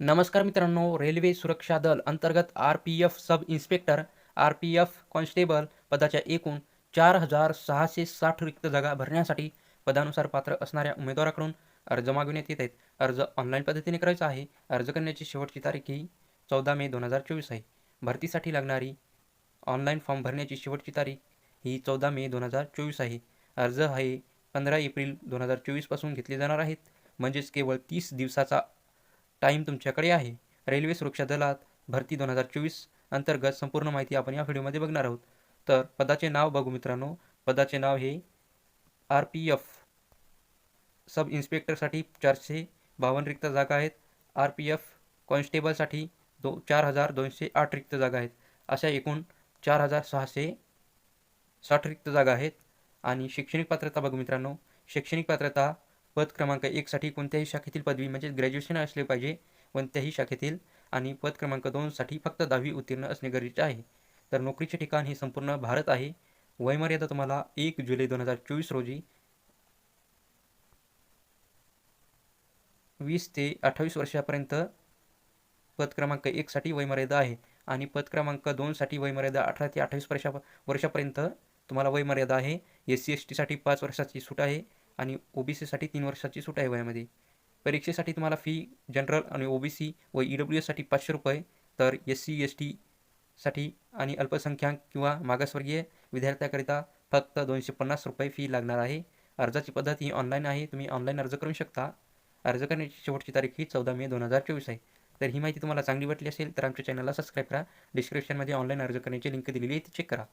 नमस्कार मित्रांनो रेल्वे सुरक्षा दल अंतर्गत R P F sub inspector R P F constable पदाच्या एकूण चार हजार सहाशे साठ रिक्त जागा भरण्यासाठी पदानुसार पात्र असणाऱ्या उमेदवाराकडून अर्ज मागविण्यात येत आहेत. अर्ज ऑनलाईन पद्धतीने करायचा आहे. अर्ज करण्याची शेवटची तारीख ही चौदा मे दोन हजार चोवीस आहे. भरतीसाठी लागणारी ऑनलाईन फॉर्म भरण्याची शेवटची तारीख ही चौदा मे दोन हजार चोवीस आहे. अर्ज हे पंधरा एप्रिल दोन हजार चोवीसपासून घेतले जाणार आहेत. म्हणजेच केवळ तीस दिवसाचा टाईम तुमच्याकडे आहे. रेल्वे सुरक्षा दलात भरती दोन हजार चोवीस अंतर्गत संपूर्ण माहिती आपण या व्हिडिओमध्ये बघणार आहोत. तर पदाचे नाव बघू मित्रांनो. पदाचे नाव हे आर पी एफ. सब इन्स्पेक्टरसाठी चारशे बावन्न रिक्त जागा आहेत. आर पी एफ कॉन्स्टेबलसाठी दो चार हजार दोनशे आठ रिक्त जागा आहेत. अशा एकूण चार हजार सहाशे साठ रिक्त जागा आहेत. आणि शैक्षणिक पात्रता बघू मित्रांनो. शैक्षणिक पात्रता पद क्रमांक एकसाठी कोणत्याही शाखेतील पदवी म्हणजे ग्रॅज्युएशन असले पाहिजे कोणत्याही शाखेतील. आणि पद क्रमांक दोनसाठी फक्त दहावी उत्तीर्ण असणे गरजेचे आहे. तर नोकरीचे ठिकाण हे संपूर्ण भारत आहे. वयमर्यादा तुम्हाला एक जुलै दोन हजार चोवीस रोजी वीस ते अठ्ठावीस वर्षापर्यंत पद क्रमांक एकसाठी वयमर्यादा आहे. आणि पद क्रमांक दोनसाठी वयमर्यादा अठरा ते अठ्ठावीस वर्षा वर्षापर्यंत तुम्हाला वयमर्यादा आहे. एस सी एस टीसाठी पाच वर्षाची सूट आहे. आणि ओ बी सीसाठी तीन वर्षाची सूट आहे वयामध्ये. परीक्षेसाठी तुम्हाला फी जनरल आणि ओ बी सी व ई डब्ल्यू एससाठी पाचशे रुपये तर एस सी एस टीसाठी आणि अल्पसंख्याक किंवा मागासवर्गीय विद्यार्थ्याकरिता फक्त दोनशे पन्नास रुपये फी लागणार आहे. अर्जाची पद्धत ही ऑनलाईन आहे. तुम्ही ऑनलाईन अर्ज करू शकता. अर्ज करण्याची शेवटची तारीख ही चौदा मे दोन हजार चोवीस आहे. तर ही माहिती तुम्हाला चांगली वाटली असेल तर आमच्या चॅनलला सबस्क्राईब करा. डिस्क्रिप्शनमध्ये ऑनलाईन अर्ज करण्याची लिंक दिलेली आहे ती चेक करा.